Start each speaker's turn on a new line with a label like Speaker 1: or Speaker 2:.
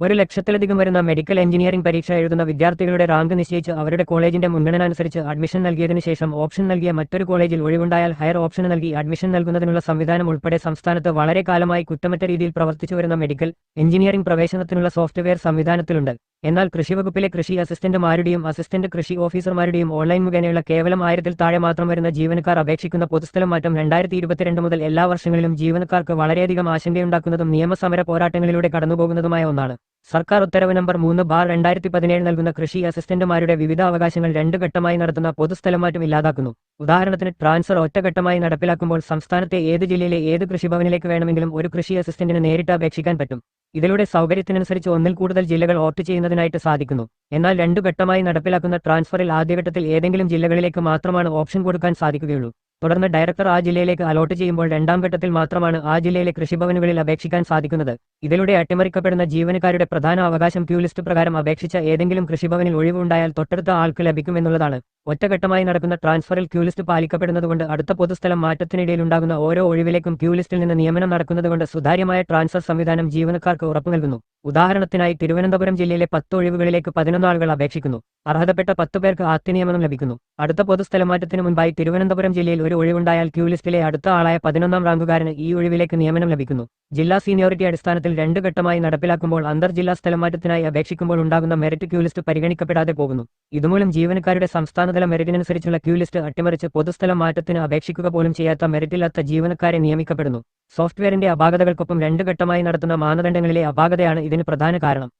Speaker 1: ഒരു ലക്ഷത്തിലധികം വരുന്ന മെഡിക്കൽ എഞ്ചിനീയറിംഗ് പരീക്ഷ എഴുതുന്ന വിദ്യാർത്ഥികളുടെ റാങ്ക് നിശ്ചയിച്ച് അവരുടെ കോളേജിന്റെ മുൻഗണന അനുസരിച്ച് അഡ്മിഷൻ നൽകിയതിനു ശേഷം ഓപ്ഷൻ നൽകിയ മറ്റൊരു കോളേജിൽ ഒഴിവുണ്ടായാൽ ഹയർ ഓപ്ഷൻ നൽകി അഡ്മിഷൻ നൽകുന്നതിനുള്ള സംവിധാനം ഉൾപ്പെടെ സംസ്ഥാനത്ത് വളരെ കാലമായി കുറ്റമറ്റ രീതിയിൽ പ്രവർത്തിച്ചു വരുന്ന മെഡിക്കൽ എഞ്ചിനീയറിംഗ് പ്രവേശനത്തിനുള്ള സോഫ്റ്റ്വെയർ സംവിധാനത്തിലുണ്ട്. എന്നാൽ കൃഷിവകുപ്പിലെ കൃഷി അസിസ്റ്റന്റുമാരുടെയും അസിസ്റ്റന്റ് കൃഷി ഓഫീസർമാരുടെയും ഓൺലൈൻ മുഖേനയുള്ള കേവലം ആയിരത്തിൽ താഴെ മാത്രം വരുന്ന ജീവനക്കാർ അപേക്ഷിക്കുന്ന പൊതുസ്ഥലം മാറ്റം രണ്ടായിരത്തി ഇരുപത്തിരണ്ട് മുതൽ എല്ലാ വർഷങ്ങളിലും ജീവനക്കാർക്ക് വളരെയധികം ആശങ്കയുണ്ടാക്കുന്നതും നിയമസമര പോരാട്ടങ്ങളിലൂടെ കടന്നുപോകുന്നതുമായ ഒന്നാണ്. സർക്കാർ ഉത്തരവ് നമ്പർ മൂന്ന് ബാർ രണ്ടായിരത്തി പതിനേഴ് നൽകുന്ന കൃഷി അസിസ്റ്റന്റുമാരുടെ വിവിധ അവകാശങ്ങൾ രണ്ട് ഘട്ടമായി നടത്തുന്ന പൊതുസ്ഥലം മാറ്റം ഇല്ലാതാക്കുന്നു. ഉദാഹരണത്തിന് ട്രാൻസ്ഫർ ഒറ്റഘട്ടമായി നടപ്പിലാക്കുമ്പോൾ സംസ്ഥാനത്തെ ഏത് ജില്ലയിലെ ഏത് കൃഷിഭവനിലേക്ക് വേണമെങ്കിലും ഒരു കൃഷി അസിസ്റ്റന്റിന് നേരിട്ട് അപേക്ഷിക്കാൻ പറ്റും. ഇതിലൂടെ സൗകര്യത്തിനനുസരിച്ച് ഒന്നിൽ കൂടുതൽ ജില്ലകൾ ഓപ്റ്റ് ചെയ്യുന്നതിനായിട്ട് സാധിക്കുന്നു. എന്നാൽ രണ്ടു ഘട്ടമായി നടപ്പിലാക്കുന്ന ട്രാൻസ്ഫറിൽ ആദ്യഘട്ടത്തിൽ ഏതെങ്കിലും ജില്ലകളിലേക്ക് മാത്രമാണ് ഓപ്ഷൻ കൊടുക്കാൻ സാധിക്കുകയുള്ളൂ. തുടർന്ന് ഡയറക്ടർ ആ ജില്ലയിലേക്ക് അലോട്ട് ചെയ്യുമ്പോൾ രണ്ടാം ഘട്ടത്തിൽ മാത്രമാണ് ആ ജില്ലയിലെ കൃഷിഭവനുകളിൽ അപേക്ഷിക്കാൻ സാധിക്കുന്നത്. ഇതിലൂടെ അട്ടിമറിക്കപ്പെടുന്ന ജീവനക്കാരുടെ പ്രധാന അവകാശം ക്യൂ ലിസ്റ്റ് പ്രകാരം അപേക്ഷിച്ച ഏതെങ്കിലും കൃഷിഭവനിൽ ഒഴിവുണ്ടായാൽ തൊട്ടടുത്ത ആൾക്ക് ലഭിക്കുമെന്നുള്ളതാണ്. ഒറ്റഘട്ടമായി നടക്കുന്ന ട്രാൻസ്ഫറിൽ ക്യൂലിസ്റ്റ് പാലിക്കപ്പെടുന്നതുകൊണ്ട് അടുത്ത പൊതുസ്ഥലം മാറ്റത്തിനിടയിൽ ഉണ്ടാകുന്ന ഓരോ ഒഴിവിലേക്കും ക്യൂലിസ്റ്റിൽ നിന്ന് നിയമനം നടക്കുന്നതുകൊണ്ട് സുതാര്യമായ ട്രാൻസ്ഫർ സംവിധാനം ജീവനക്കാർക്ക് ഉറപ്പു നൽകുന്നു. ഉദാഹരണത്തിനായി തിരുവനന്തപുരം ജില്ലയിലെ പത്ത് ഒഴിവുകളിലേക്ക് പതിനൊന്ന് ആളുകൾ അപേക്ഷിക്കുന്നു. അർഹതപ്പെട്ട പത്ത് പേർക്ക് ആദ്യ നിയമനം ലഭിക്കുന്നു. അടുത്ത പൊതുസ്ഥലമാറ്റത്തിന് മുൻപായി തിരുവനന്തപുരം ജില്ലയിൽ ഒരു ഒഴിവുണ്ടായാൽ ക്യൂ ലിസ്റ്റിലെ അടുത്ത ആളായ പതിനൊന്നാം റാങ്കുകാരന് ഈ ഒഴിവിലേക്ക് നിയമനം ലഭിക്കുന്നു. ജില്ലാ സീനിയോറിറ്റി അടിസ്ഥാനത്തിൽ രണ്ട് ഘട്ടമായി നടപ്പിലാക്കുമ്പോൾ അന്തർ ജില്ലാ സ്ഥലമാറ്റത്തിനായി അപേക്ഷിക്കുമ്പോൾ ഉണ്ടാകുന്ന മെറിറ്റ് ക്യൂ ലിസ്റ്റ് പരിഗണിക്കപ്പെടാതെ പോകുന്നു. ഇതുമൂലം ജീവനക്കാരുടെ സംസ്ഥാനതല മെറിറ്റിനനുസരിച്ചുള്ള ക്യൂ ലിസ്റ്റ് അട്ടിമറിച്ച് പൊതുസ്ഥലം മാറ്റത്തിന് അപേക്ഷിക്കുക പോലും ചെയ്യാത്ത മെറിറ്റില്ലാത്ത ജീവനക്കാരെ നിയമിക്കപ്പെടുന്നു. സോഫ്റ്റ്വെയറിന്റെ അപാകതകൾക്കൊപ്പം രണ്ട് ഘട്ടമായി നടത്തുന്ന മാനദണ്ഡങ്ങളിലെ അപാകതയാണ് ഇതിന് പ്രധാന കാരണം.